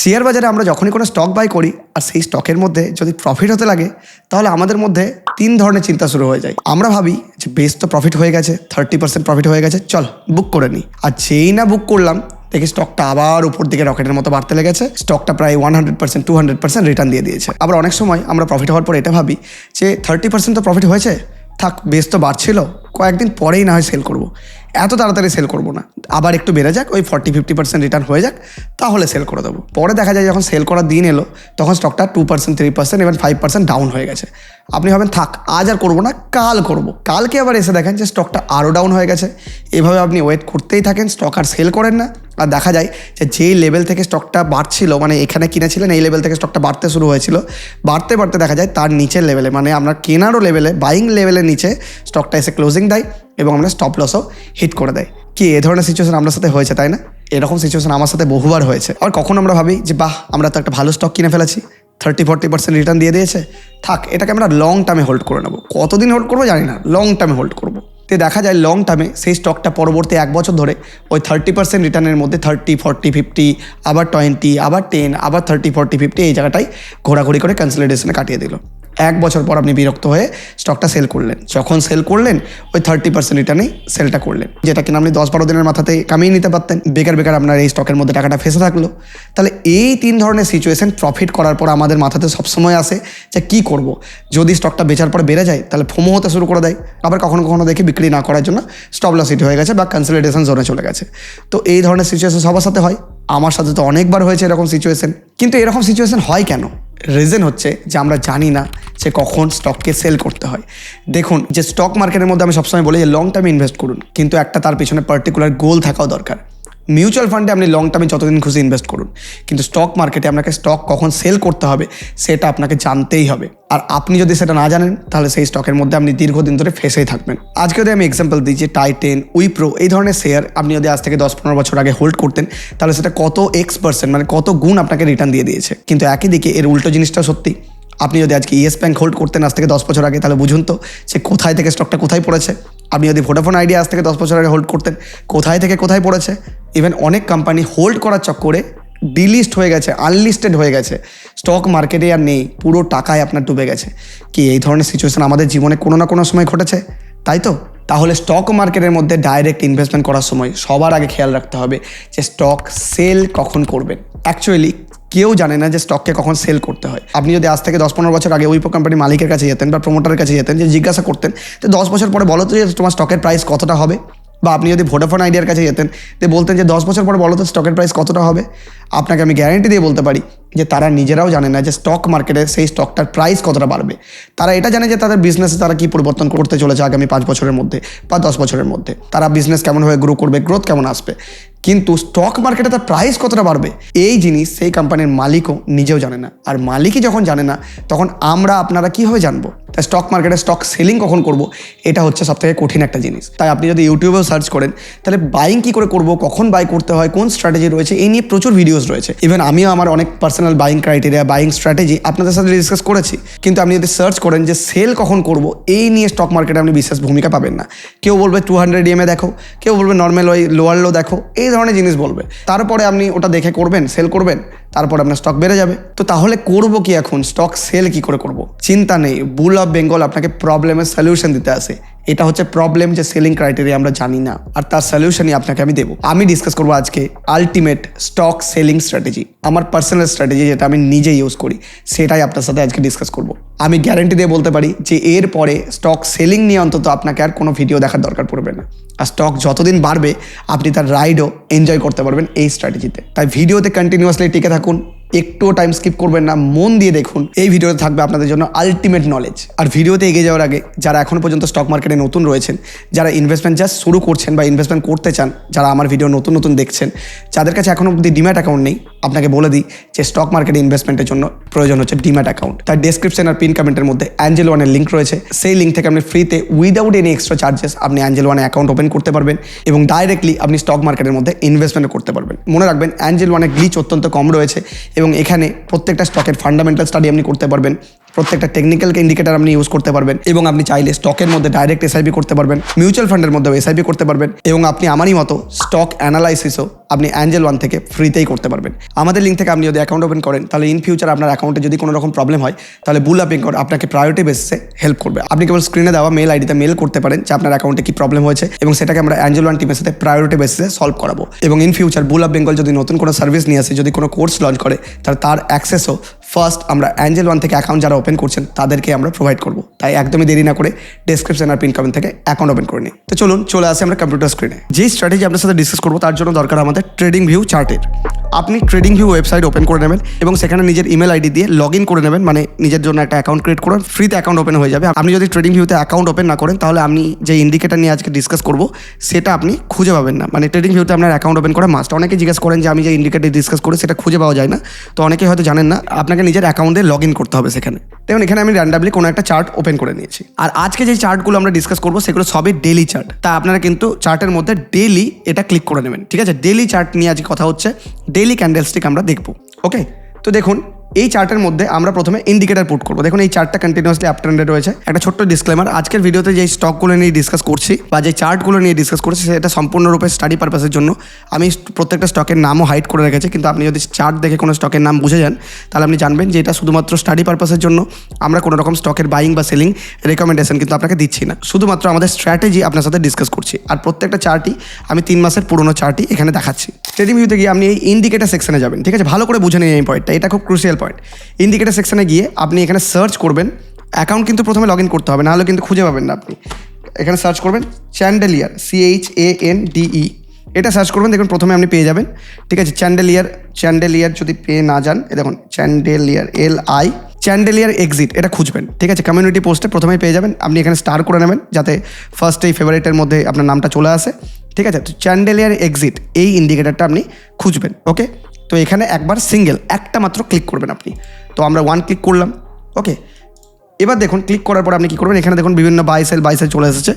Share বাজারে আমরা যখনই কোনো স্টক বাই করি আর সেই স্টকের মধ্যে যদি প্রফিট হতে লাগে, তাহলে আমাদের মধ্যে তিন ধরনের চিন্তা শুরু হয়ে যায়। আমরা ভাবি যে বেশ তো প্রফিট হয়ে গেছে থার্টি পার্সেন্ট প্রফিট হয়ে গেছে, চল বুক করে নিই। আর যেই না বুক করলাম, দেখি স্টকটা আবার উপর দিকে রকেটের মতো বাড়তে লেগেছে স্টকটা প্রায় one hundred percent two hundred percent return দিয়ে দিয়েছে। আবার অনেক সময় আমরা প্রফিট হওয়ার পর এটা ভাবি যে থার্টি পার্সেন্ট তো প্রফিট হয়েছে, থাক, বেশ তো বাড়ছিল, কয়েকদিন পরেই না হয় সেল করব। এত তাড়াতাড়ি সেল করব না। আবার একটু বেড়ে যাক, ওই ফর্টি ফিফটি পার্সেন্ট রিটার্ন হয়ে যাক, তাহলে সেল করে দেবো। পরে দেখা যায় যখন সেল করার দিন এলো, তখন স্টকটা টু পার্সেন্ট থ্রি পার্সেন্ট এবং ফাইভ পার্সেন্ট ডাউন হয়ে গেছে। আপনি ভাবেন, থাক, আজ আর করব না, কাল করব। কালকে আবার এসে দেখেন যে স্টকটা আরও ডাউন হয়ে গেছে। এভাবে আপনি ওয়েট করতেই থাকেন স্টক আর সেল করেন না। আর দেখা যায় যে যেই লেভেল থেকে স্টকটা বাড়ছিল মানে এখানে কিনেছিলেন, এই লেভেল থেকে স্টকটা বাড়তে শুরু হয়েছিল। বাড়তে বাড়তে দেখা যায় তার নিচের লেভেলে মানে আমরা কেনারও লেভেলে বাইং লেভেলের নিচে স্টকটা এসে ক্লোজিং দেয় এবং আমরা স্টপ লসও হিট করে দেয়। কি, এ ধরনের সিচুয়েশন আমার সাথে হয়েছে, তাই না? এরকম সিচুয়েশন আমার সাথে বহুবার হয়েছে। আর কখন আমরা ভাবি যে, বাহ, আমরা তো একটা ভালো স্টক কিনে ফেলেছি। থার্টি ফর্টি পার্সেন্ট রিটার্ন দিয়ে দিয়েছে। থাক, এটাকে আমরা লং টার্মে হোল্ড করে নেব। কতদিন হোল্ড করব জানি না লং টার্মে হোল্ড করব। তে দেখা যায় লং টার্মে সেই স্টকটা পরবর্তী এক বছর ধরে ওই থার্টি পার্সেন্ট রিটার্নের মধ্যে থার্টি ফর্টি ফিফটি আবার টোয়েন্টি আবার টেন আবার থার্টি ফর্টি ফিফটি এই জায়গাটাই ঘোরাঘুরি করে কনসলিডেশনে কাটিয়ে দিল। এক বছর পর আপনি বিরক্ত হয়ে স্টকটা সেল করলেন। যখন সেল করলেন, ওই থার্টি পার্সেন্ট রিটার্নেই সেলটা করলেন। যেটা কিনা আপনি দশ বারো দিনের মাথাতে কামিয়ে নিতে পারতেন। বেকার বেকার আপনার এই স্টকের মধ্যে টাকাটা ফেসে থাকল। তাহলে এই তিন ধরনের সিচুয়েশন প্রফিট করার পর আমাদের মাথাতে সবসময় আসে যে কী করব? যদি স্টকটা বেচার পর বেড়ে যায়, তাহলে ফোমো হতে শুরু করে দেয়। আবার কখনো কখনো দেখি বিক্রি না করার জন্য স্টপ লস হয়ে গেছে বা কনসলিডেশন জোনে চলে গেছে। তো এই ধরনের সিচুয়েশন সবার সাথে হয়। আমার সাথে তো অনেকবার হয়েছে এরকম সিচুয়েশন কিন্তু এরকম সিচুয়েশন হয় কেন? রিজন হচ্ছে যে আমরা জানি না যে কখন স্টককে সেল করতে হয়। দেখুন, যে স্টক মার্কেটের মধ্যে আমি সবসময় বলি যে লং টার্মে ইনভেস্ট করুন। কিন্তু একটা তার পিছনে পার্টিকুলার গোল থাকাও দরকার। মিউচুয়াল ফান্ডে আপনি লং টার্মে যতদিন খুশি ইনভেস্ট করুন। কিন্তু স্টক মার্কেটে আপনাকে স্টক কখন সেল করতে হবে, সেটা আপনাকে জানতেই হবে। আর আপনি যদি সেটা না জানেন, তাহলে সেই স্টকের মধ্যে আপনি দীর্ঘদিন ধরে ফেসেই থাকবেন। আজকে যদি আমি এক্সাম্পল দিই যে টাইটেন উইপ্রো এই ধরনের শেয়ার আপনি যদি আজ থেকে দশ পনেরো বছর আগে হোল্ড করতেন, তাহলে সেটা কত এক্স পার্সেন্ট মানে কত গুণ আপনাকে রিটার্ন দিয়ে দিয়েছে। কিন্তু একই দিকে এর উল্টো জিনিসটা সত্যি। আপনি যদি আজকে ইয়েস ব্যাঙ্ক হোল্ড করতেন আজ থেকে দশ বছর আগে, তাহলে বুঝুন তো সে কোথায় থেকে স্টকটা কোথায় পড়েছে। আপনি যদি ভোডাফোন আইডিয়া আজ থেকে দশ বছর আগে হোল্ড করতেন, কোথায় থেকে কোথায় পড়েছে? ইভেন অনেক কোম্পানি হোল্ড করার চক্করে ডিলিস্ট হয়ে গেছে আনলিস্টেড হয়ে গেছে। স্টক মার্কেটে আর নেই, পুরো টাকায় আপনার ডুবে গেছে। কি এই ধরনের সিচুয়েশন আমাদের জীবনে কোনো না কোনো সময় ঘটেছে? তাই তো? তাহলে স্টক মার্কেটের মধ্যে ডাইরেক্ট ইনভেস্টমেন্ট করার সময় সবার আগে খেয়াল রাখতে হবে যে স্টক সেল কখন করবেন। অ্যাকচুয়ালি কেউ জানে না যে স্টককে কখন সেল করতে হয়। আপনি যদি আজ থেকে দশ পনেরো বছর আগে উইপো কোম্পানির মালিকের কাছে যেতেন বা প্রমোটারের কাছে যেতেন, যে জিজ্ঞাসা করতেন যে দশ বছর পরে বলো তো যে তোমার স্টকের প্রাইস কতটা হবে? বা আপনি যদি ভোডাফোন আইডিয়ার কাছে যেতেন যে বলতেন যে দশ বছর পরে বলো তো স্টকের প্রাইস কতটা হবে? আপনাকে আমি গ্যারেন্টি দিয়ে বলতে পারি যে তারা নিজেরাও জানে না যে স্টক মার্কেটে সেই স্টকটার প্রাইস কতটা বাড়বে। তারা এটা জানে যে তাদের বিজনেসে তারা কি পরিবর্তন করতে চলেছে আগামী পাঁচ বছরের মধ্যে বা দশ বছরের মধ্যে। তারা বিজনেস কেমনভাবে গ্রো করবে গ্রোথ কেমন আসবে। কিন্তু স্টক মার্কেটে তার প্রাইস কতটা বাড়বে, এই জিনিস সেই কোম্পানির মালিকও নিজেও জানে না। আর মালিকই যখন জানে না, তখন আমরা আপনারা কীভাবে জানব? তাই স্টক মার্কেটে স্টক সেলিং কখন করব? এটা হচ্ছে সবথেকে কঠিন একটা জিনিস। তাই আপনি যদি ইউটিউবেও সার্চ করেন, তাহলে বাইং কী করে করব, কখন বাই করতে হয়, কোন স্ট্র্যাটেজি রয়েছে, এই নিয়ে প্রচুর ভিডিওস রয়েছে। ইভেন আমিও আমার অনেক personal buying criteria buying strategy আপনাদের সাথে ডিসকাস করেছি। কিন্তু আপনি যদি সার্চ করেন যে সেল কখন করব, এই নিয়ে স্টক মার্কেটে আপনি বিশেষ ভূমিকা পাবেন না। কেউ বলবে টু হান্ড্রেড ইএমএ দেখো, কেউ বলবে নর্মাল ওই লোয়ার লো দেখো, এই ধরনের জিনিস বলবে। তারপরে আপনি ওটা দেখে করবেন সেল করবেন, তারপর আপনার স্টক বেড়ে যাবে। তো তাহলে করব কি এখন? স্টক সেল কি করে করব? চিন্তা নেই বুল অফ বেঙ্গল আপনাকে প্রবলেমের সলিউশন দিতে আসে। এটা হচ্ছে প্রবলেম যে সেলিং ক্রাইটেরিয়া আমরা জানি না, আর তার সলিউশনই আপনাকে আমি দেবো। আমি ডিসকাস করব আজকে আলটিমেট স্টক সেলিং স্ট্র্যাটেজি আমার পার্সোনাল স্ট্র্যাটেজি যেটা আমি নিজে ইউজ করি, সেটাই আপনার সাথে আজকে ডিসকাস করব। আমি গ্যারেন্টি দিয়ে বলতে পারি যে এর পরে স্টক সেলিং নিয়ে অন্তত আপনাকে আর কোনো ভিডিও দেখার দরকার পড়বে না। আর স্টক যতদিন বাড়বে, আপনি তার রাইডও এনজয় করতে পারবেন এই স্ট্র্যাটেজিতে তাই ভিডিওতে কন্টিনিউয়াসলি টিকে থাকুন, একটুও টাইম স্কিপ করবেন না, মন দিয়ে দেখুন। এই ভিডিওতে থাকবে আপনাদের জন্য আলটিমেট নলেজ আর ভিডিওতে এগিয়ে যাওয়ার আগে, যারা এখনও পর্যন্ত স্টক মার্কেটে নতুন রয়েছেন, যারা ইনভেস্টমেন্ট জাস্ট শুরু করছেন বা ইনভেস্টমেন্ট করতে চান, যারা আমার ভিডিও নতুন নতুন দেখছেন, যাদের কাছে এখনও অব্দি ডিম্যাট অ্যাকাউন্ট নেই, আপনাকে বলে দিই যে স্টক মার্কেটে ইনভেস্টমেন্টের জন্য প্রয়োজন হচ্ছে ডিম্যাট অ্যাকাউন্ট তার ডেসক্রিপশন আর পিন কমেন্টের মধ্যে অ্যাঞ্জেল ওয়ানের লিঙ্ক রয়েছে। সেই লিঙ্ক থেকে আপনি ফ্রিতে উইদাউট এনি এক্সট্রা চার্জেস আপনি অ্যাঞ্জেল ওয়ানে অ্যাকাউন্ট ওপেন করতে পারবেন এবং ডাইরেক্টলি আপনি স্টক মার্কেটের মধ্যে ইনভেস্টমেন্ট করতে পারবেন। মনে রাখবেন অ্যাঞ্জেল ওয়ানের গ্লিচ অত্যন্ত কম রয়েছে এবং এখানে প্রত্যেকটা স্টকের ফান্ডামেন্টাল স্টাডি আপনি করতে পারবেন। প্রত্যেকটা টেকনিক্যাল ইন্ডিকেটার আপনি ইউজ করতে পারবেন এবং আপনি চাইলে স্টকের মধ্যে ডাইরেক্ট এসআইপি করতে পারবেন মিউচুয়াল ফান্ডের মধ্যে এসআইপি করতে পারবেন এবং আপনি আমারই মতো স্টক অ্যানালাইসিসও আপনি অ্যাঞ্জেল ওয়ান থেকে ফ্রিতেই করতে পারবেন। আমাদের লিঙ্ক থেকে আপনি যদি অ্যাকাউন্ট ওপেন করেন, তাহলে ইন ফিউচার আপনার অ্যাকাউন্টে যদি কোনো রকম প্রবলেম হয়, তাহলে বুল আপিং আপনাকে প্রায়োরিটি বেসিসে হেল্প করবে। আপনি কেবল স্ক্রিনে দেওয়া মেল আইডিতে মেল করতে পারেন, যে আপনার অ্যাকাউন্টে কি প্রবলেম হয়েছে এবং সেটাকে আমরা অ্যাঞ্জেল ওয়ান টিমের সাথে প্রায়োরিটি বেসিসে সলভ করাবো। এবং in future bull of Bengal যদি নতুন কোনো সার্ভিস নিয়ে আসে, যদি কোনো কোর্স লঞ্চ করে, তাহলে তার অ্যাক্সেসও ফার্স্ট আমরা অ্যাঞ্জেল ওয়ান থেকে অ্যাকাউন্ট যারা ওপেন করছেন, তাদেরকে আমরা প্রোভাইড করব। তাই একদমই দেরি না করে ডেসক্রিপশন আর পিন কমেন্ট থেকে অ্যাকাউন্ট ওপেন করে নিই তো চলুন, চলে আসি আমরা কম্পিউটার স্ক্রিনে যে স্ট্র্যাটেজি আপনার সাথে ডিসকাস করব, তার জন্য দরকার আমাদের ট্রেডিং ভিউ চার্টের আপনি ট্রেডিং ভিউ ওয়েবসাইট ওপেন করে নেবেন এবং সেখানে নিজের ইমেল আইডি দিয়ে লগ ইন করে নেবেন মানে নিজের জন্য একটা অ্যাকাউন্ট ক্রিয়েট করুন ফ্রিতে অ্যাকাউন্ট ওপেন হয়ে যাবে। আপনি যদি ট্রেডিং ভিউতে অ্যাকাউন্ট ওপেন না করেন, তাহলে আমি যে ইন্ডিকেটার নিয়ে আজকে ডিসকাস করব, সেটা আপনি খুঁজে পাবেন না। মানে ট্রেডিং ভিউতে আপনার অ্যাকাউন্ট ওপেন করা মাস্ট অনেকে জিজ্ঞেস করেন যে আমি যে ইন্ডিকেটার ডিসকাস করি, সেটা খুঁজে পাওয়া যায় না। তো অনেকে হয়তো জানেন না। আপনাকে নিজের অ্যাকাউন্টে লগ ইন করতে হবে সেখানে। দেখুন, এখানে আমি র্যান্ডামলি কোনো একটা চার্ট ওপেন করে নিয়েছি। আর আজকে যে চার্টগুলো আমরা ডিসকাস করব, সেগুলো সবই ডেলি চার্ট তা আপনারা কিন্তু চার্টের মধ্যে ডেলি এটা ক্লিক করে নেবেন, ঠিক আছে? ডেলি চার্ট নিয়ে আজকে কথা হচ্ছে ডেলি ক্যান্ডেলস্টিক আমরা দেখব ওকে তো দেখুন এই চার্টের মধ্যে আমরা প্রথমে ইন্ডিকেটার পুট করব। দেখুন, এই চার্টটা কন্টিনিউসলি আপ ট্রেন্ডে রয়েছে। একটা ছোট্ট ডিসক্লেমার আজকের ভিডিওতে যে স্টকগুলো নিয়ে ডিসকাস করছি বা যে চার্টগুলো নিয়ে ডিসকাস করছি, সেটা সম্পূর্ণরূপে স্টাডি পারপাসের জন্য। আমি প্রত্যেকটা স্টকের নামও হাইড করে রেখেছি, কিন্তু আপনি যদি চার্ট দেখে কোনো স্টকের নাম বুঝে যান, তাহলে আপনি জানবেন যে এটা শুধুমাত্র স্টাডি পারপাসের জন্য। আমরা কোনো রকম স্টকের বাইং বা সেলিং রেকমেন্ডেশন কিন্তু আপনাকে দিচ্ছি না। শুধুমাত্র আমাদের স্ট্র্যাটেজি আপনার সাথে ডিসকাস করছি। আর প্রত্যেকটা চার্টই আমি তিন মাসের পুরনো চার্টই এখানে দেখাচ্ছি। ট্রেডিং ভিউতে গিয়ে আপনি এই ইন্ডিকেটার সেকশনে যাবেন, ঠিক আছে? ভালো করে বুঝে নিন এই পয়েন্টটা এটা খুব ক্রুশিয়াল পয়েন্ট ইন্ডিকেটার সেকশনে গিয়ে আপনি এখানে সার্চ করবেন অ্যাকাউন্ট কিন্তু প্রথমে লগ ইন করতে হবে, নাহলে কিন্তু খুঁজে পাবেন না আপনি। এখানে সার্চ করবেন chandelier C H A N D E এটা সার্চ করবেন দেখুন প্রথমে আপনি পেয়ে যাবেন। ঠিক আছে চ্যান্ডেলিয়ার চ্যান্ডেলিয়ার যদি পেয়ে না যান দেখুন চ্যান্ডেলিয়ার এল আই চ্যান্ডেলিয়ার এক্সিট এটা খুঁজবেন। ঠিক আছে কমিউনিটি পোস্টে প্রথমেই পেয়ে যাবেন, আপনি এখানে স্টার করে নেবেন, যাতে ফার্স্ট এই ফেভারিটের মধ্যে আপনার নামটা চলে আসে। ঠিক আছে, তো চ্যান্ডেলিয়ার এক্সিট এই ইন্ডিকেটারটা আপনি খুঁজবেন ওকে তো এখানে একবার সিঙ্গেল একটা মাত্র ক্লিক করবেন আপনি। তো আমরা ওয়ান ক্লিক করলাম ওকে এবার দেখুন ক্লিক করার পর আপনি কী করবেন? এখানে দেখুন, বিভিন্ন বাই সেল বাই সেল চলে এসেছে।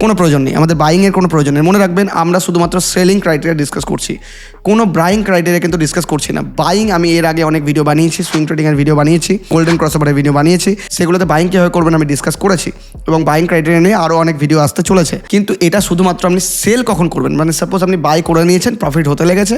কোনো প্রয়োজন নেই। আমাদের বাইংয়ের কোনো প্রয়োজন নেই। মনে রাখবেন, আমরা শুধুমাত্র সেলিং ক্রাইটেরিয়া ডিসকাস করছি। কোনো ব্রাইং ক্রাইটেরিয়া কিন্তু ডিসকাস করছি না। বাইং আমি এর আগে অনেক ভিডিও বানিয়েছি সুইং ট্রেডিংয়ের ভিডিও বানিয়েছি গোল্ডেন ক্রসওভারের ভিডিও বানিয়েছি। সেগুলোতে বাইং কীভাবে করবেন আমি ডিসকাস করেছি এবং বাইং ক্রাইটেরিয়া নিয়ে আরও অনেক ভিডিও আসতে চলেছে। কিন্তু এটা শুধুমাত্র আপনি সেল কখন করবেন? মানে সাপোজ আপনি বাই করে নিয়েছেন প্রফিট হতে লেগেছে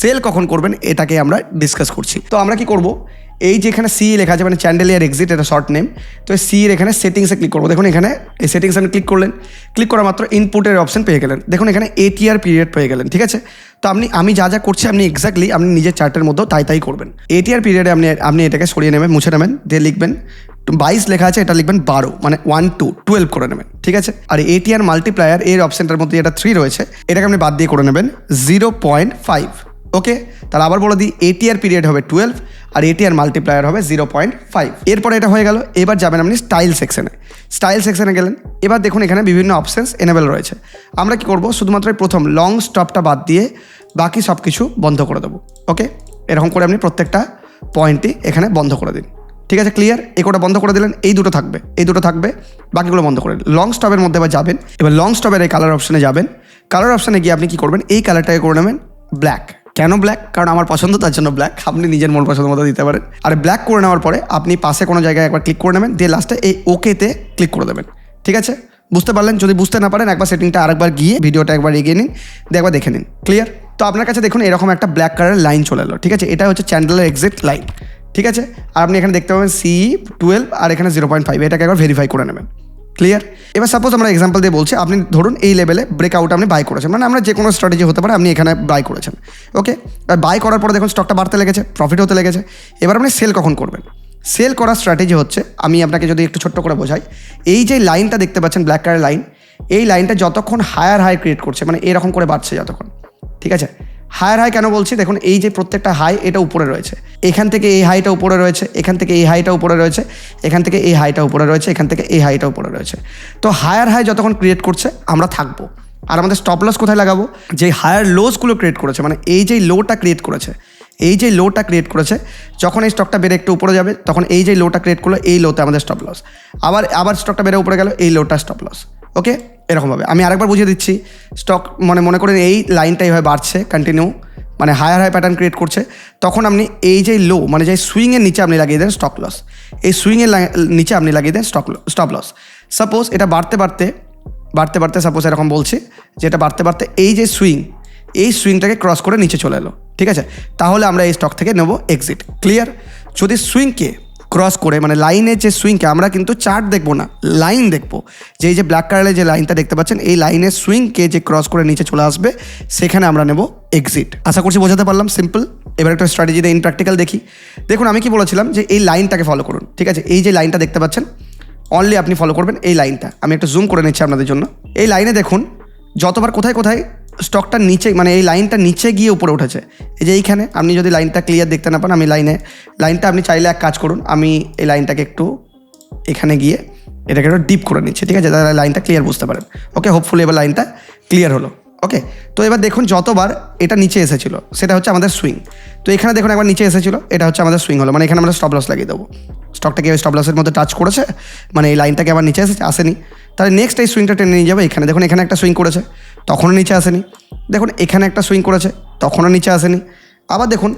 সেল কখন করবেন? এটাকে আমরা ডিসকাস করছি। তো আমরা কি করব? এই যে এখানে সি লেখা আছে মানে চ্যান্ডেলিয়ার এক্সিট এটা শর্ট নেম তো সি এর এখানে সেটিংসে ক্লিক করব। দেখুন এখানে এই সেটিংস আপনি ক্লিক করলেন। ক্লিক করা মাত্র ইনপুটের অপশন পেয়ে গেলেন। দেখুন এখানে এটিআর পিরিয়ড পেয়ে গেলেন, ঠিক আছে? তো আপনি, আমি যা যা করছি, আপনি এক্স্যাক্টলি আপনি নিজের চার্টের মধ্যেও তাই তাই করবেন। এটিআর পিরিয়ডে আপনি আপনি এটাকে সরিয়ে নেবেন, মুছে নেবেন, দিয়ে লিখবেন, বাইশ লেখা আছে, এটা লিখবেন বারো মানে ওয়ান টু টুয়েলভ করে নেবেন, ঠিক আছে? আর এটিআর মাল্টিপ্লায়ার এর অপশনটার মধ্যে এটা থ্রি রয়েছে, এটাকে আপনি বাদ দিয়ে করে নেবেন জিরো পয়েন্ট ফাইভ ওকে তাহলে আবার বলে দিই এটিআর পিরিয়ড হবে টুয়েলভ আর এটিআর মাল্টিপ্লায়ার হবে জিরো পয়েন্ট ফাইভ এরপরে এটা হয়ে গেল, এবার যাবেন আপনি স্টাইল সেকশনে স্টাইল সেকশনে গেলেন, এবার দেখুন এখানে বিভিন্ন অপশানস এনেবেল রয়েছে। আমরা কি করব, শুধুমাত্র প্রথম লং স্টপটা বাদ দিয়ে বাকি সব কিছু বন্ধ করে দেবো। ওকে এরকম করে আপনি প্রত্যেকটা পয়েন্টই এখানে বন্ধ করে দিন। ঠিক আছে ক্লিয়ার এই কোটা বন্ধ করে দিলেন, এই দুটো থাকবে, এই দুটো থাকবে, বাকিগুলো বন্ধ করে লং স্টপের মধ্যে এবার যাবেন, এবার লং স্টপের এই কালার অপশানে যাবেন। কালার অপশানে গিয়ে আপনি কি করবেন, এই কালারটাকে করে নেবেন ব্ল্যাক কেন ব্ল্যাক কারণ আমার পছন্দ, তার জন্য ব্ল্যাক আপনি নিজের মন পছন্দ মতো দিতে পারেন। আর ব্ল্যাক করে নেওয়ার পরে আপনি পাশে কোনো জায়গায় একবার ক্লিক করে নেবেন, দিয়ে লাস্টে এই ওকেতে ক্লিক করে দেবেন। ঠিক আছে? বুঝতে পারলেন? যদি বুঝতে না পারেন, একবার সেটিংটা আরেকবার গিয়ে ভিডিওটা একবার এগিয়ে নিন, দিয়ে একবার দেখে নিন। ক্লিয়ার তো আপনার কাছে দেখুন, এরকম একটা ব্ল্যাক কালারের লাইন চলে এলো। ঠিক আছে? এটা হচ্ছে চ্যান্ডেলের এক্সিট লাইন ঠিক আছে? আর আপনি এখানে দেখতে পাবেন সি টুয়েলভ আর এখানে জিরো পয়েন্ট ফাইভ এটাকে একবার ভেরিফাই করে নেবেন। ক্লিয়ার এবার সাপোজ আমরা এক্সাম্পল দিয়ে বলছি, আপনি ধরুন এই লেভেলে ব্রেকআউট আপনি বাই করেছেন। মানে আমরা যে কোনো স্ট্র্যাটেজি হতে পারে, আপনি এখানে বাই করেছেন। ওকে আর বাই করার পরে দেখুন স্টকটা বাড়তে লেগেছে প্রফিট হতে লেগেছে। এবার আপনি সেল কখন করবেন? সেল করার স্ট্র্যাটেজি হচ্ছে, আমি আপনাকে যদি একটু ছোট্ট করে বোঝাই, এই যে লাইনটা দেখতে পাচ্ছেন ব্ল্যাক কালার লাইন এই লাইনটা যতক্ষণ হায়ার হাই ক্রিয়েট করছে মানে এরকম করে বাড়ছে যতক্ষণ। ঠিক আছে? হায়ার হাই কেন বলছি? দেখুন, এই যে প্রত্যেকটা হাই, এটা উপরে রয়েছে। এখান থেকে এই হাইটা উপরে রয়েছে, এখান থেকে এই হাইটা উপরে রয়েছে, এখান থেকে এই হাইটা উপরে রয়েছে, এখান থেকে এই হাইটা উপরে রয়েছে। তো হায়ার হাই যতক্ষণ ক্রিয়েট করছে, আমরা থাকব। আর আমাদের স্টপ লস কোথায় লাগাবো? যে হায়ার লোসগুলো ক্রিয়েট করেছে মানে এই যে লোটা ক্রিয়েট করেছে, এই যে লোটা ক্রিয়েট করেছে, যখন এই স্টকটা বেড়ে একটু উপরে যাবে, তখন এই যে লোটা ক্রিয়েট করল, এই লোতে আমাদের স্টপ লস আবার আবার স্টকটা বেড়ে উপরে গেল, এই লোটা স্টপ লস ওকে এরকমভাবে। আমি আরেকবার বুঝিয়ে দিচ্ছি স্টক মানে মনে করেন এই লাইনটা এইভাবে বাড়ছে কন্টিনিউ মানে হায়ার হাই প্যাটার্ন ক্রিয়েট করছে, তখন আপনি এই যে লো মানে যে সুইংয়ের নিচে আপনি লাগিয়ে দেন স্টক লস এই সুইংয়ের নিচে আপনি লাগিয়ে দেন স্টপ স্টপ লস সাপোজ এটা বাড়তে বাড়তে বাড়তে বাড়তে সাপোজ এরকম বলছি, যে এটা বাড়তে বাড়তে এই যে সুইং এই সুইংটাকে ক্রস করে নিচে চলে এলো। ঠিক আছে? তাহলে আমরা এই স্টক থেকে নেব এক্সিট ক্লিয়ার যদি সুইংকে ক্রস করে মানে লাইনের যে সুইংকে আমরা কিন্তু চার্ট দেখব না লাইন দেখব। যে এই যে ব্ল্যাক কালারের যে লাইনটা দেখতে পাচ্ছেন, এই লাইনের সুইংকে যে ক্রস করে নিচে চলে আসবে, সেখানে আমরা নেব এক্সিট আশা করছি বোঝাতে পারলাম সিম্পল এবার একটা স্ট্র্যাটেজিতে ইন প্র্যাকটিক্যাল দেখি। দেখুন, আমি কি বলেছিলাম যে এই লাইনটাকে ফলো করুন, ঠিক আছে? এই যে লাইনটা দেখতে পাচ্ছেন অনলি আপনি ফলো করবেন এই লাইনটা আমি একটু জুম করে নিচ্ছি আপনাদের জন্য। এই লাইনে দেখুন, যতবার কোথায় কোথায় স্টকটা নিচে মানে এই লাইনটা নিচে গিয়ে উপরে উঠেছে। এই যে এইখানে, আপনি যদি লাইনটা ক্লিয়ার দেখতে না পান, আমি লাইনে, লাইনটা আপনি চাইলে এক কাজ করুন, আমি এই লাইনটাকে একটু এখানে গিয়ে এটাকে একটু ডিপ করে নিচ্ছি, ঠিক আছে? তাহলে লাইনটা ক্লিয়ার বুঝতে পারেন। ওকে হোপফুলি এবার লাইনটা ক্লিয়ার হলো। ওকে তো এবার দেখুন যতবার এটা নিচে এসেছিল, সেটা হচ্ছে আমাদের সুইং তো এখানে দেখুন একবার নিচে এসেছিল, এটা হচ্ছে আমাদের সুইং হলো মানে এখানে আমরা স্টপ লস লাগিয়ে দেবো। স্টকটাকে স্টপ লসের মধ্যে টাচ করেছে মানে এই লাইনটাকে আবার নিচে এসেছে, আসেনি। তাহলে নেক্সট এই সুইংটা টেনে নিয়ে যাবে, এখানে দেখুন এখানে একটা সুইং করেছে, তখনও নিচে আসেনি। দেখুন এখানে একটা সুইং করেছে, তখনও নিচে আসেনি। আবার দেখুন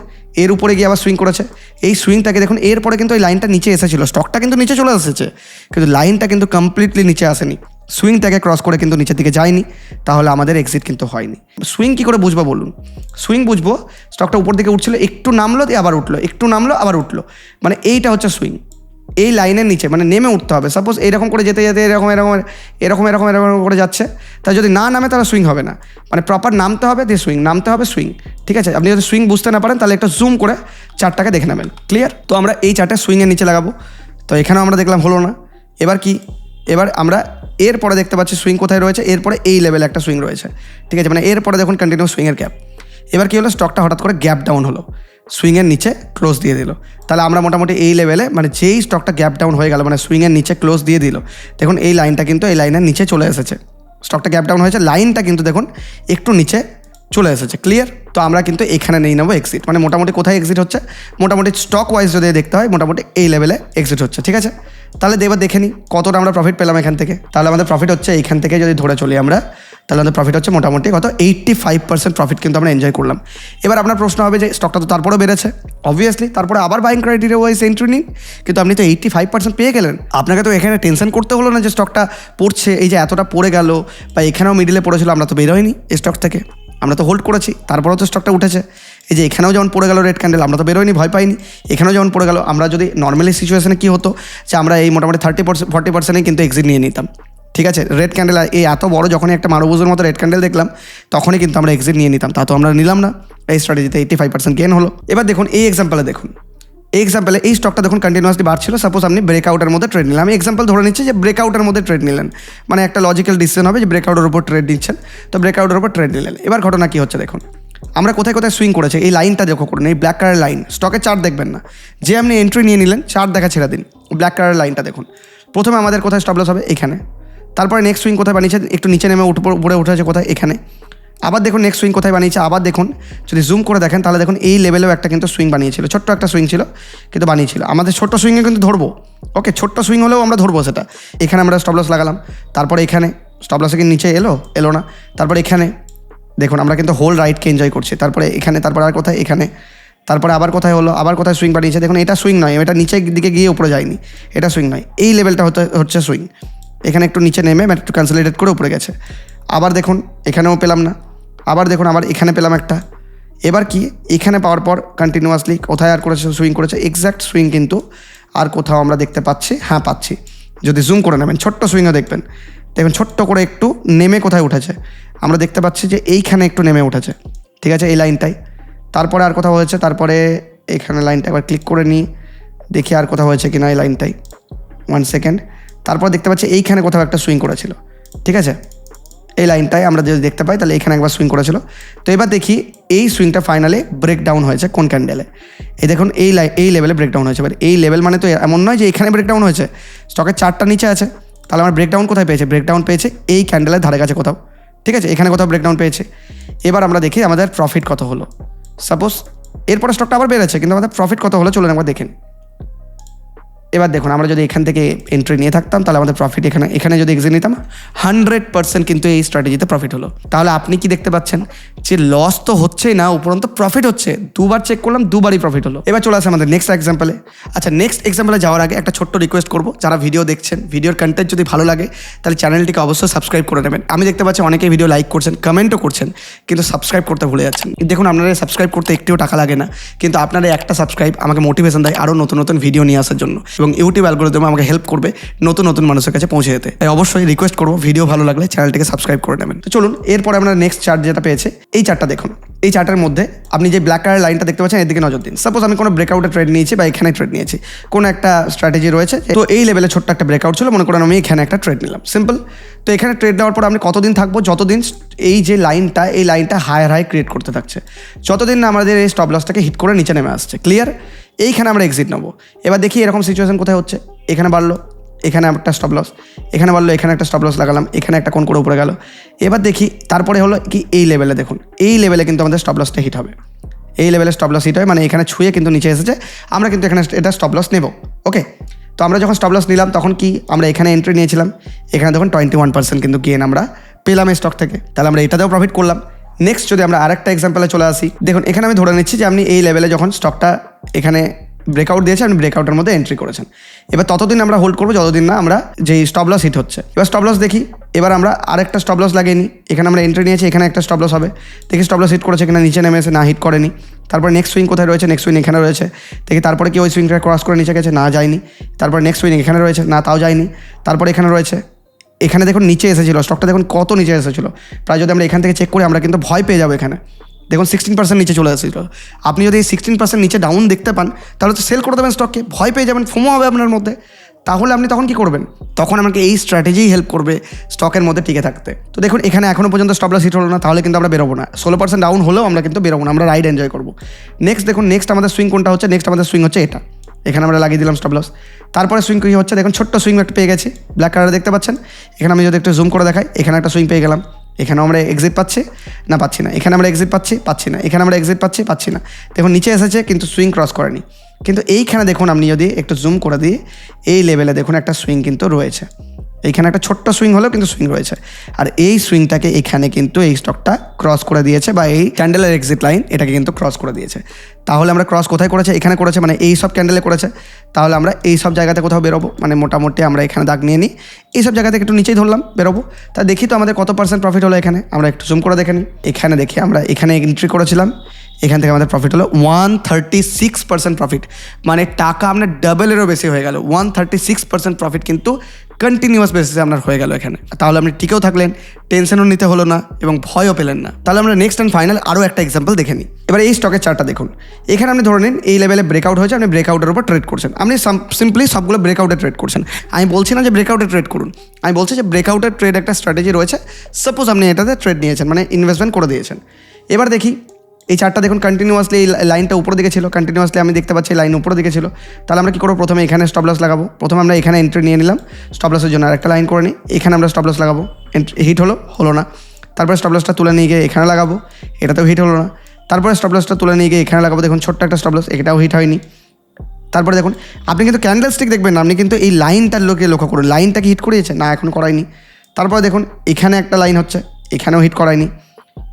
এর উপরে গিয়ে আবার সুইং করেছে, এই সুইংটাকে দেখুন এরপরে কিন্তু এই লাইনটা নিচে এসেছিল স্টকটা কিন্তু নিচে চলে এসেছে, কিন্তু লাইনটা কিন্তু কমপ্লিটলি নিচে আসেনি। সুইংটাকে ক্রস করে কিন্তু নিচের দিকে যায়নি, তাহলে আমাদের এক্সিট কিন্তু হয়নি। সুইং কী করে বুঝব বলুন? সুইং বুঝব স্টকটা উপর দিকে উঠছিল, একটু নামলো, দিয়ে আবার উঠল, একটু নামলো, আবার উঠল। মানে এইটা হচ্ছে সুইং এই লাইনের নিচে মানে নেমে উঠতে হবে। সাপোজ এরকম করে যেতে যেতে এরকম এরকম এরকম এরকম এরকম করে যাচ্ছে তা যদি না নামে, তাহলে সুইং হবে না। মানে প্রপার নামতে হবে, দিয়ে সুইং নামতে হবে সুইং ঠিক আছে? আপনি যদি সুইং বুঝতে না পারেন, তাহলে একটা জুম করে চারটাকে দেখে নেবেন। ক্লিয়ার তো আমরা এই চারটা সুইংয়ের নিচে লাগাবো। তো এখানেও আমরা দেখলাম হলো না। এবার কি? এবার আমরা এরপরে দেখতে পাচ্ছি সুইং কোথায় রয়েছে? এরপরে এই লেভেলে একটা সুইং রয়েছে। ঠিক আছে? মানে এরপরে দেখুন কন্টিনিউ সুইংয়ের গ্যাপ এবার কী হলো? স্টকটা হঠাৎ করে গ্যাপ ডাউন হলো। সুইংয়ের নিচে ক্লোজ দিয়ে দিল। তাহলে আমরা মোটামুটি এই লেভেলে মানে যেই স্টকটা গ্যাপ ডাউন হয়ে গেল মানে সুইংয়ের নিচে ক্লোজ দিয়ে দিল, দেখুন এই লাইনটা কিন্তু, এই লাইনের নিচে চলে এসেছে। স্টকটা গ্যাপ ডাউন হয়েছে লাইনটা কিন্তু দেখুন একটু নিচে চলে এসেছে। ক্লিয়ার তো আমরা কিন্তু এখানে নিয়ে নেব এক্সিট মানে মোটামুটি কোথায় এক্সিট হচ্ছে? মোটামুটি স্টক ওয়াইজ যদি দেখতে হয়, মোটামুটি এই লেভেলে এক্সিট হচ্ছে, ঠিক আছে? তাহলে এবার দেখে নিই কতটা আমরা প্রফিট পেলাম এখান থেকে? তাহলে আমাদের প্রফিট হচ্ছে এইখান থেকে যদি ধরে চলি আমরা, তাহলে আমাদের প্রফিট হচ্ছে মোটামুটি কত? এইট্টি ফাইভ পার্সেন্ট প্রফিট কিন্তু আমরা এনজয় করলাম। এবার আপনার প্রশ্ন হবে যে স্টকটা তো তারপরেও বেড়েছে। অবভিয়াসলি তারপরে আবার বাইং ক্রাইটেরিয়া ওয়াইজ এন্ট্রি নিন, কিন্তু আপনি তো এইট্টি ফাইভ পার্সেন্ট পেয়ে গেলেন। আপনাকে তো এখানে টেনশন করতে হলো না যে স্টকটা পড়ছে, এই যে এতটা পড়ে গেল, বা এখানেও মিডিলে পড়েছিল, আমরা তো বেরোয়নি এই স্টক থেকে। আমরা তো হোল্ড করেছি, তারপরেও তো স্টকটা উঠেছে। এই যে এখানেও যেমন পড়ে গেলো রেড ক্যান্ডেল আমরা তো বেরোয়নি ভয় পাইনি। এখানেও যেমন পড়ে গেলো, আমরা যদি নর্মালি সিচুয়েশানে কী হতো, যে আমরা এই মোটামুটি থার্টি পার্সেন্ট ফর্টি পার্সেন্টে কিন্তু এক্সিট নিয়ে নিতাম। ঠিক আছে রেড ক্যান্ডেল এই এত বড় যখনই একটা মারুবুজের মতো রেড ক্যান্ডেল দেখলাম, তখনই কিন্তু আমরা এক্সিট নিয়ে নিতাম। তা তো আমরা নিলাম না। এই স্ট্র্যাটেজিতে এইটি ফাইভ পার্সেন্ট গেন হলো। এবার দেখুন, এই এক্সাম্পলে দেখুন। এক্সাম্পলে এই স্টকটা দেখুন কন্টিনিউয়াসলি বাড়ছিল। সাপোজ আপনি ব্রেকআউটের মধ্যে ট্রেড নিলেন। আমি এক্সাম্পল ধরে নিচ্ছি যে ব্রেকআউটের মধ্যে ট্রেড নিলেন। মানে একটা লজিক্যাল ডিসিশন হবে যে ব্রেকআউটের উপর ট্রেড নিচ্ছেন। তো ব্রেকআউটের উপর ট্রেড নিলেন। এবার ঘটনা কী হচ্ছে দেখুন। আমরা কোথায় কোথায় সুইং করেছে? এই লাইনটা দেখো করুন, এই ব্ল্যাক কালার লাইন স্টকে চার্ট দেখবেন না। যে আপনি এন্ট্রি নিয়ে নিলেন চার্ট দেখা ছেড়ে দিন। ব্ল্যাক কালার লাইনটা দেখুন। প্রথমে আমাদের কোথায় স্টপলস হবে? এখানে। তারপরে নেক্সট সুইং কোথায় বানিয়েছে একটু নিচে নেমে উপরে উঠেছে কোথায়? এখানে। আবার দেখুন নেক্সট সুইং কোথায় বানিয়েছে, আবার দেখুন, যদি জুম করে দেখেন, তাহলে দেখুন এই লেভেলেও একটা কিন্তু সুইং বানিয়েছিল, ছোট্ট একটা সুইং ছিল, কিন্তু বানিয়েছিল। আমাদের ছোট্ট সুইংয়ে কিন্তু ধরবো। ওকে ছোট্ট সুইং হলেও আমরা ধরবো সেটা। এখানে আমরা স্টপলস লাগালাম, তারপরে এখানে স্টপলসে কি নিচে এলো এলো না। তারপরে এখানে, দেখুন আমরা কিন্তু হোল রাইটকে এনজয় করছি। তারপরে এখানে, তারপরে আর কোথায়, এখানে। তারপরে আবার কোথায় হলো, আবার কোথায় সুইং বানিয়েছে, দেখুন এটা সুইং নয়, এটা নিচের দিকে গিয়ে উপরে যায়নি, এটা সুইং নয়। এই লেভেলটা হতে, হচ্ছে সুইং এখানে একটু নিচে নেমে, একটু ক্যান্সেলেটেড করে উপরে গেছে। আবার দেখুন, এখানেও পেলাম না। আবার দেখুন, আবার এখানে পেলাম একটা। এবার কি? এখানে পাওয়ার পর কন্টিনিউয়াসলি কোথায় আর করেছে সুইং করেছে? এক্স্যাক্ট সুইং কিন্তু আর কোথাও আমরা দেখতে পাচ্ছি হ্যাঁ পাচ্ছি। যদি জুম করে নেবেন, ছোট্ট সুইংও দেখবেন। দেখবেন ছোট্ট করে একটু নেমে কোথায় উঠেছে। আমরা দেখতে পাচ্ছি যে এইখানে একটু নেমে উঠেছে। ঠিক আছে, এই লাইনটাই। তারপরে আর কোথাও হয়েছে? তারপরে এখানে লাইনটা একবার ক্লিক করে নিই। দেখি আর কোথাও হয়েছে কি না এই লাইনটাই। ওয়ান সেকেন্ড তারপর দেখতে পাচ্ছি এইখানে কোথাও একটা সুইং করেছিল। ঠিক আছে? এই লাইনটাই আমরা যদি দেখতে পাই, তাহলে এখানে একবার সুইং করেছিল। তো এবার দেখি এই সুইংটা ফাইনালি ব্রেক ডাউন হয়েছে কোন ক্যান্ডেলে এই দেখুন, এই লাই, এই লেভেলে ব্রেক ডাউন হয়েছে। এবার এই লেভেল মানে তো এমন নয় যে এখানে ব্রেক ডাউন হয়েছে স্টকের চারটা নিচে আছে। তাহলে আমার ব্রেকডাউন কোথায় পেয়েছে? ব্রেকডাউন পেয়েছে এই ক্যান্ডেলের ধারে কাছে কোথাও। ঠিক আছে? এখানে কোথাও ব্রেকডাউন পেয়েছে। এবার আমরা দেখি আমাদের প্রফিট কত হলো। সাপোজ এরপরে স্টকটা আবার বেড়েছে, কিন্তু আমাদের প্রফিট কত হলো চলুন একবার দেখেন এবার দেখুন, আমরা যদি এখান থেকে এন্ট্রি নিয়ে থাকতাম, তাহলে আমাদের প্রফিট এখানে এখানে যদি এক্সিট নিতাম হান্ড্রেড পার্সেন্ট কিন্তু এই স্ট্র্যাটেজিতে প্রফিট হলো। তাহলে আপনি কি দেখতে পাচ্ছেন? যে লস তো হচ্ছেই না, উপরন্ত প্রফিট হচ্ছে। দুবার চেক করলাম, দুবারই প্রফিট হলো। এবার চলে আসে আমাদের নেক্সট এক্সাম্পলে আচ্ছা নেক্সট এক্সাম্পলে যাওয়ার আগে একটা ছোট্ট রিকোয়েস্ট করব। যারা ভিডিও দেখছেন ভিডিওর কন্টেন্ট যদি ভালো লাগে, তাহলে চ্যানেলটিকে অবশ্যই সাবস্ক্রাইব করে নেবেন। আমি দেখতে পাচ্ছি অনেকে ভিডিও লাইক করছেন কমেন্টও করছেন, কিন্তু সাবস্ক্রাইব করতে ভুলে যাচ্ছেন। দেখুন আপনারা সাবস্ক্রাইব করতে একটিও টাকা লাগে না, কিন্তু আপনারা একটা সাবস্ক্রাইব আমাকে মোটিভেশন দেয় আরও নতুন নতুন ভিডিও নিয়ে আসার জন্য। এবং ইউটিউব অ্যালগোরিদম আমাকে হেল্প করবে নতুন নতুন মানুষের কাছে পৌঁছে যেতে। তাই অবশ্যই রিকোয়েস্ট করব ভিডিও ভালো লাগলে চ্যানেলটিকে সাবস্ক্রাইব করে নেবেন। তো চলুন, এরপরে আমরা নেক্সট চার্ট যেটা পেয়েছে, এই চার্টটা দেখুন। এই চার্টের মধ্যে আপনি যে ব্ল্যাক কালার লাইনটা দেখতে পাচ্ছেন, এদিকে নজর দিন। সাপোজ আমি কোনো ব্রেকআউটে ট্রেড নিয়েছি বা এখানে ট্রেড নিয়েছি। কোনো একটা স্ট্র্যাটেজি রয়েছে, তো এই লেভেলে ছোট্ট একটা ব্রেকআউট ছিল, মনে করেন আমি এখানে একটা ট্রেড নিলাম। সিম্পল তো এখানে ট্রেড দেওয়ার পর আমি কতদিন থাকব? যতদিন এই যে লাইনটা এই লাইনটা হায়ার হাই ক্রিয়েট করতে থাকছে। যতদিন না আমাদের এই স্টপ লসটাকে হিট করে নিচে নেমে আসছে। ক্লিয়ার এইখানে আমরা এক্সিট নেব। এবার দেখি এরকম সিচুয়েশন কোথায় হচ্ছে। এখানে বাড়লো, এখানে একটা স্টপ লস এখানে বলল এখানে একটা স্টপ লস লাগালাম, এখানে একটা কোন করে উপরে গেল। এবার দেখি তারপরে হলো কি এই লেভেলে দেখুন, এই লেভেলে কিন্তু আমাদের স্টপ লসটা হিট হবে। এই লেভেলে স্টপ লস হিট হয় মানে এখানে ছুঁয়ে কিন্তু নিচে এসেছে। আমরা কিন্তু এখানে এটা স্টপ লস নেব ওকে তো আমরা যখন স্টপ লস নিলাম, তখন কি আমরা এখানে এন্ট্রি নিয়েছিলাম। এখানে দেখুন টোয়েন্টি ওয়ান পার্সেন্ট কিন্তু গেন আমরা পেলাম এই স্টক থেকে। তাহলে আমরা এটাতেও প্রফিট করলাম। নেক্সট যদি আমরা আরেকটা এক্সাম্পলে চলে আসি, দেখুন এখানে আমি ধরে নিচ্ছি যে আপনি এই লেভেলে যখন স্টকটা এখানে ব্রেকআউট দিয়েছে আপনি ব্রেকআউটের মধ্যে এন্ট্রি করেছেন। এবার ততদিন আমরা হোল্ড করব, যতদিন না আমরা যেই স্টপ লস হিট হচ্ছে। এবার স্টপ লস দেখি, এবার আমরা আরেকটা স্টপ লস লাগিয়ে নিই এখানে আমরা এন্ট্রি নিয়েছি, এখানে একটা স্টপ লস হবে। দেখি স্টপ লস হিট করেছে এখানে নিচে নেমে এসে না হিট করেনি। তারপর নেক্সট সুইং কোথায় রয়েছে নেক্সট সুইং এখানে রয়েছে। দেখি তারপরে কি ওই সুইংটা ক্রস করে নিচে গেছে, না যায়নি। তারপর নেক্সট সুইং এখানে রয়েছে, না তাও যায়নি। তারপর এখানে রয়েছে, এখানে দেখুন নিচে এসেছিল স্টকটা দেখুন কত নিচে এসেছিল। প্রায় যদি আমরা এখান থেকে চেক করি, আমরা কিন্তু ভয় পেয়ে যাব এখানে। দেখুন সিক্সটিন পার্সেন্ট নিচে চলে এসেছিল আপনি যদি এই সিক্সটিন পার্সেন্ট নিচে ডাউন দেখতে পান, তাহলে তো সেল করে দেবেন স্টককে ভয় পেয়ে যাবেন, ফোমো হবে আপনার মধ্যে। তাহলে আপনি তখন কি করবেন? তখন আমাকে এই স্ট্র্যাটেজিই হেল্প করবে স্টকের মধ্যে টিকে থাকতে। তো দেখুন, এখানে এখনও পর্যন্ত স্টপলাস হিট হলো না, তাহলে কিন্তু আমরা বেরোবো না। ষোলো পার্সেন্ট ডাউন হলেও আমরা কিন্তু বেরোবো না, আমরা রাইড এনজয় করব। নেক্সট দেখুন নেক্সট আমাদের সুইং কোনটা হচ্ছে? নেক্সট আমাদের সুইং হচ্ছে এটা। এখানে আমরা লাগিয়ে দিলাম স্টপ লস তারপরে সুইং কী হচ্ছে? দেখুন, ছোট্ট সুইং একটা পেয়ে গেছি। ব্ল্যাক কালার দেখতে পাচ্ছেন? এখানে আমি যদি একটু জুম করে দেখাই, এখানে একটা সুইং পেয়ে গেলাম। এখানে আমরা এক্সিট পাচ্ছি, না পাচ্ছি না? এখানে আমরা এক্সিট পাচ্ছি পাচ্ছি না? এখানে আমরা এক্সিট পাচ্ছি পাচ্ছি না? দেখুন, নিচে এসেছে, কিন্তু সুইং ক্রস করেনি। কিন্তু এইখানে দেখুন, আপনি যদি একটু জুম করে দিই এই লেভেলে দেখুন, একটা সুইং কিন্তু রয়েছে। এইখানে একটা ছোট্ট সুইং হলেও কিন্তু সুইং রয়েছে। আর এই সুইংটাকে এখানে কিন্তু এই স্টকটা ক্রস করে দিয়েছে, বা এই ক্যান্ডেলের এক্সিট লাইন এটাকে কিন্তু ক্রস করে দিয়েছে। তাহলে আমরা ক্রস কোথায় করেছে? এখানে করেছে মানে এই সব ক্যান্ডেলে করেছে। তাহলে আমরা এই সব জায়গাতে কোথাও বেরোবো। মানে মোটামুটি আমরা এখানে দাগ নিয়ে নিই। এই সব জায়গা থেকে একটু নিচেই ধরলাম, বেরোবো। তা দেখি তো আমাদের কত পার্সেন্ট প্রফিট হলো এখানে? আমরা একটু জুম করে দেখে নিই। এখানে দেখি আমরা, এখানে এন্ট্রি করেছিলাম। এখান থেকে আমাদের প্রফিট হলো one thirty six percent profit মানে টাকা আপনার ডাবলেরও বেশি হয়ে গেল। One thirty six percent profit কিন্তু কন্টিনিউয়াস বেসিসে আপনার হয়ে গেল এখানে। তাহলে আপনি টিকেও থাকলেন টেনশনও নিতে হলো না এবং ভয়ও পেলেন না। তাহলে আমরা নেক্সট অ্যান্ড ফাইনাল আরও একটা এক্সাম্পল দেখে নিই। এবার এই স্টকের চার্টটা দেখুন। এখানে আপনি ধরে নিন, এই লেভেলে ব্রেকআউট হয়েছে, আপনি ব্রেকআউটের উপর ট্রেড করছেন। আপনি সিম্পলি সবগুলো ব্রেকআউটে ট্রেড করছেন। আমি বলছি না যে ব্রেকআউটে ট্রেড করুন। আমি বলছি যে ব্রেকআউটের ট্রেড একটা স্ট্র্যাটেজি রয়েছে। সাপোজ আপনি এটাতে ট্রেড নিয়েছেন মানে ইনভেস্টমেন্ট করে দিয়েছেন। এবার দেখি এই চারটা দেখুন কন্টিনিউয়াসলি এই লাইনটা উপর দিকে ছিল। কন্টিনিউয়াসলি আমি দেখতে পাচ্ছি লাইন উপর দিকে ছিল। তাহলে আমরা কী করব? প্রথমে এখানে স্টপ লস লাগাবো। প্রথমে আমরা এখানে এন্ট্রি নিয়ে নিলাম। স্টপ লসের জন্য আরেকটা লাইন করে নিই। এখানে আমরা স্টপ লস লাগাবো। হিট হলো? হলো না। তারপরে স্টপ লসটা তুলে নিয়ে গিয়ে এখানে লাগাবো। এটাতেও হিট হলো না। তারপরে স্টপ লসটা তুলে নিয়ে গিয়ে এখানে লাগাবো। দেখুন ছোট্ট একটা স্টপ লস এটাও হিট হয়নি। তারপরে দেখুন, আপনি কিন্তু ক্যান্ডেল স্টিক দেখবেন না। আপনি কিন্তু এই লাইনটার লোকে লক্ষ্য করুন। লাইনটাকে হিট করিয়েছে? না, এখন করায়নি। তারপরে দেখুন, এখানে একটা লাইন হচ্ছে। এখানেও হিট করায়নি।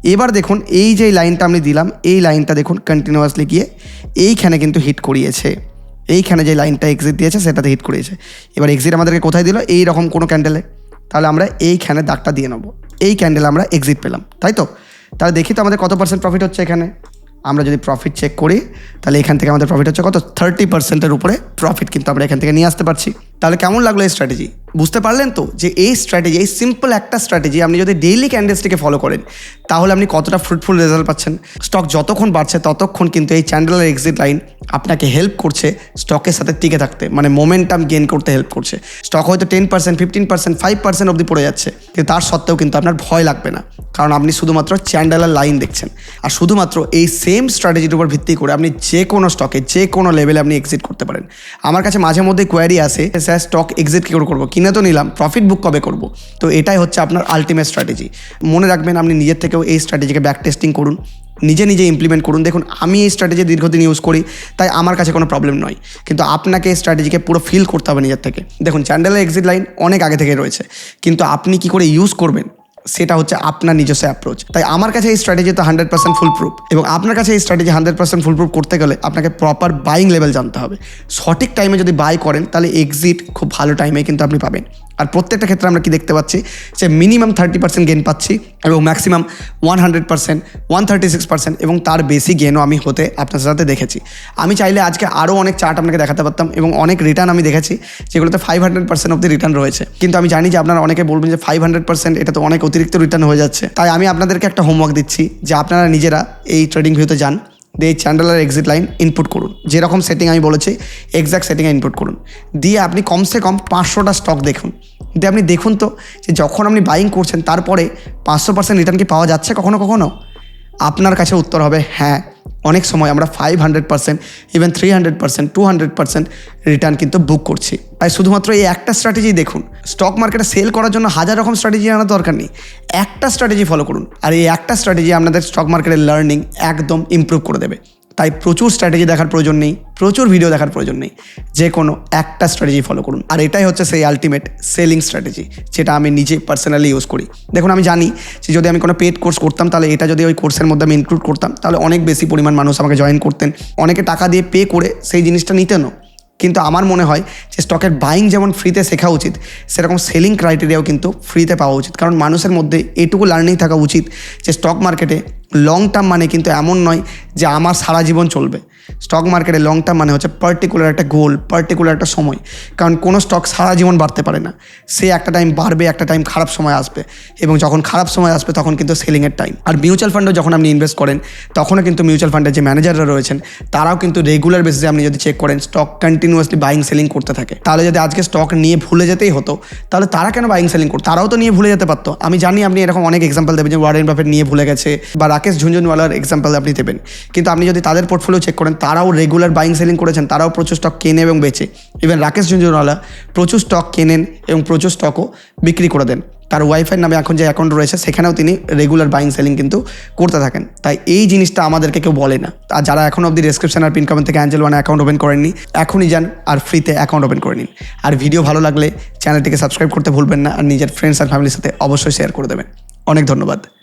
এবার দেখুন, এই যে লাইনটা আমি দিলাম, এই লাইনটা দেখুন কন্টিনিউয়াসলি গিয়ে এইখানে কিন্তু হিট করিয়েছে। এইখানে যে লাইনটা এক্সিট দিয়েছে, সেটাতে হিট করিয়েছে। এবার এক্সিট আমাদেরকে কোথায় দিল? এই রকম কোনো ক্যান্ডেলে তাহলে আমরা এইখানে দাগটা দিয়ে নেব। এই ক্যান্ডেলে আমরা এক্সিট পেলাম, তাই তো? তাহলে দেখি তো আমাদের কত পার্সেন্ট প্রফিট হচ্ছে এখানে। আমরা যদি প্রফিট চেক করি, তাহলে এখান থেকে আমাদের প্রফিট হচ্ছে কত? থার্টি পার্সেন্টের উপরে প্রফিট কিন্তু আমরা এখান থেকে নিয়ে আসতে পারছি। তাহলে কেমন লাগল এই স্ট্র্যাটেজি বুঝতে পারলেন তো যে এই স্ট্র্যাটেজি এই সিম্পল একটা স্ট্র্যাটেজি আপনি যদি ডেইলি ক্যান্ডেলসটিকে ফলো করেন, তাহলে আপনি কতটা ফ্রুটফুল রেজাল্ট পাচ্ছেন? স্টক যতক্ষণ বাড়ছে, ততক্ষণ কিন্তু এই চ্যান্ডেলের এক্সিট লাইন আপনাকে হেল্প করছে স্টকের সাথে টিকে থাকতে মানে মোমেন্টাম গেন করতে হেল্প করছে। স্টক হয়তো ten percent fifteen percent five percent অবধি পড়ে যাচ্ছে, কিন্তু তার সত্ত্বেও কিন্তু আপনার ভয় লাগবে না, কারণ আপনি শুধুমাত্র চ্যান্ডেলের লাইন দেখছেন। আর শুধুমাত্র এই সেম স্ট্র্যাটেজির উপর ভিত্তি করে আপনি যে কোনো স্টকে যে কোনো লেভেলে আপনি এক্সিট করতে পারেন। আমার কাছে মাঝে মধ্যে কোয়ারি আসে, স্যার স্টক এক্সিট কী করে করব? কিনে তো নিলাম প্রফিট বুক কবে করব? তো এটাই হচ্ছে আপনার আলটিমেট স্ট্র্যাটেজি মনে রাখবেন, আপনি নিজের থেকেও এই স্ট্র্যাটেজিকে ব্যাক টেস্টিং করুন, নিজে নিজে ইমপ্লিমেন্ট করুন। দেখুন, আমি এই স্ট্র্যাটেজি দীর্ঘদিন ইউজ করি, তাই আমার কাছে কোনো প্রবলেম নয়। কিন্তু আপনাকে এই স্ট্র্যাটেজিকে পুরো ফিল করতে হবে নিজের থেকে। দেখুন চ্যান্ডেলের এক্সিট লাইন অনেক আগে থেকে রয়েছে। কিন্তু আপনি কি করে ইউজ করবেন? সেটা হচ্ছে আপনার নিজস্ব অ্যাপ্রোচ তাই আমার কাছে এই স্ট্র্যাটেজি তো হান্ড্রেড পার্সেন্ট ফুল প্রুফ এবং আপনার কাছে এই strategy hundred percent full proof করতে গেলে আপনাকে প্রপার বাইং লেভেল জানতে হবে। সঠিক টাইমে যদি বাই করেন, তাহলে এক্সিট খুব ভালো টাইমে কিন্তু আপনি পাবেন। আর প্রত্যেকটা ক্ষেত্রে আমরা কি দেখতে পাচ্ছি? যে মিনিমাম থার্টি পার্সেন্ট গেন পাচ্ছি এবং maximum one hundred percent one thirty six percent এবং তার বেশি গেনও আমি হতে আপনার সাথে দেখেছি। আমি চাইলে আজকে আরও অনেক চার্ট আপনাকে দেখাতে পারতাম এবং অনেক রিটার্ন আমি দেখেছি, যেগুলোতে ফাইভ হান্ড্রেড পার্সেন্ট অব্দি রিটার্ন রয়েছে। কিন্তু আমি জানি যে আপনারা অনেকে বলবেন যে ফাইভ হান্ড্রেড পার্সেন্ট এটা তো অনেক অতিরিক্ত রিটার্ন হয়ে যাচ্ছে। তাই আমি আপনাদেরকে একটা হোমওয়ার্ক দিচ্ছি যে আপনারা নিজেরা এই ট্রেডিং ভিউতে যান। দিয়ে চ্যান্ডেলার এক্সিট লাইন ইনপুট করুন। যেরকম সেটিং আমি বলেছি এক্স্যাক্ট সেটিংয়ে ইনপুট করুন। দিয়ে আপনি কমসে কম পাঁচশোটা স্টক দেখুন। দিয়ে আপনি দেখুন তো যে যখন আপনি বাইং করছেন, তারপরে পাঁচশো পার্সেন্ট রিটার্ন কি পাওয়া যাচ্ছে কখনো কখনো? আপনার কাছে উত্তর হবে হ্যাঁ। অনেক সময় আমরা five hundred percent even three hundred percent two hundred percent return কিন্তু বুক করছি। তাই শুধুমাত্র এই একটা স্ট্র্যাটেজি দেখুন। স্টক মার্কেটে সেল করার জন্য হাজার রকম স্ট্র্যাটেজি আনার দরকার নেই। একটা স্ট্র্যাটেজি ফলো করুন। আর এই একটা স্ট্র্যাটেজি আপনাদের স্টক মার্কেটের লার্নিং একদম ইম্প্রুভ করে দেবে। তাই প্রচুর স্ট্র্যাটেজি দেখার প্রয়োজন নেই, প্রচুর ভিডিও দেখার প্রয়োজন নেই। যে কোনো একটা স্ট্র্যাটেজি ফলো করুন। আর এটাই হচ্ছে সেই আলটিমেট সেলিং স্ট্র্যাটেজি যেটা আমি নিজে পার্সোনালি ইউজ করি। দেখুন, আমি জানি যে যদি আমি কোনো পেড কোর্স করতাম, তাহলে এটা যদি ওই কোর্সের মধ্যে আমি ইনক্লুড করতাম, তাহলে অনেক বেশি পরিমাণ মানুষ আমাকে জয়েন করতেন। অনেকে টাকা দিয়ে পে করে সেই জিনিসটা নিতেনও। কিন্তু আমার মনে হয় যে স্টকের বাইং যেমন ফ্রিতে শেখা উচিত, সেরকম সেলিং ক্রাইটেরিয়াও কিন্তু ফ্রিতে পাওয়া উচিত। কারণ মানুষের মধ্যে এটুকু লার্নিং থাকা উচিত যে স্টক মার্কেটে লং টার্ম মানে কিন্তু এমন নয় যে আমার সারা জীবন চলবে। স্টক মার্কেটে লং টার্ম মানে হচ্ছে পার্টিকুলার একটা গোল পার্টিকুলার একটা সময়। কারণ কোনো স্টক সারা জীবন বাড়তে পারে না। সে একটা টাইম বাড়বে, একটা টাইম খারাপ সময় আসবে। এবং যখন খারাপ সময় আসবে, তখন কিন্তু সেলিংয়ের টাইম আর মিউচুয়াল ফান্ডও যখন আপনি ইনভেস্ট করেন, তখনও কিন্তু মিউচুয়াল ফান্ডের যে ম্যানেজাররা রয়েছেন, তারাও কিন্তু রেগুলার বেসিসে আপনি যদি চেক করেন স্টক কন্টিনিউয়াসলি বাইং সেলিং করতে থাকে। তাহলে যদি আজকে স্টক নিয়ে ভুলে যেতেই হতো, তাহলে তারা কেন বাইং সেলিং করতো? তারাও তো নিয়ে ভুলে যেতে পারতো। আমি জানি আপনি এরকম অনেক এক্সাম্পল দেবেন যে ওয়ারেন বাফেট নিয়ে ভুলে গেছে, বা রাকেশ ঝুনঝুনওয়ালার এক্সাম্পল আপনি দেবেন। কিন্তু আপনি যদি তাদের পোর্টফোলিও চেক করেন তারাও রেগুলার বাইং সেলিং করেছেন, তারাও প্রচুর স্টক কেনে এবং বেচে। ইভেন রাকেশ ঝুনঝুনওয়ালা প্রচুর স্টক কেনেন এবং প্রচুর স্টকও বিক্রি করে দেন। তার ওয়াইফাই নামে এখন যে অ্যাকাউন্ট রয়েছে, সেখানেও তিনি রেগুলার বাইং সেলিং কিন্তু করতে থাকেন। তাই এই জিনিসটা আমাদেরকে কেউ বলে না। আর যারা এখন অবধি ডিসক্রিপশন আর পিন থেকে অ্যাঞ্জেল ওয়ান অ্যাকাউন্ট ওপেন করেননি, এখনই যান আর ফ্রিতে অ্যাকাউন্ট ওপেন করে নিন। আর ভিডিও ভালো লাগলে চ্যানেলটিকে সাবস্ক্রাইব করতে ভুলবেন না আর নিজের ফ্রেন্ডস আর ফ্যামিলির সাথে অবশ্যই শেয়ার করে দেবেন। অনেক ধন্যবাদ।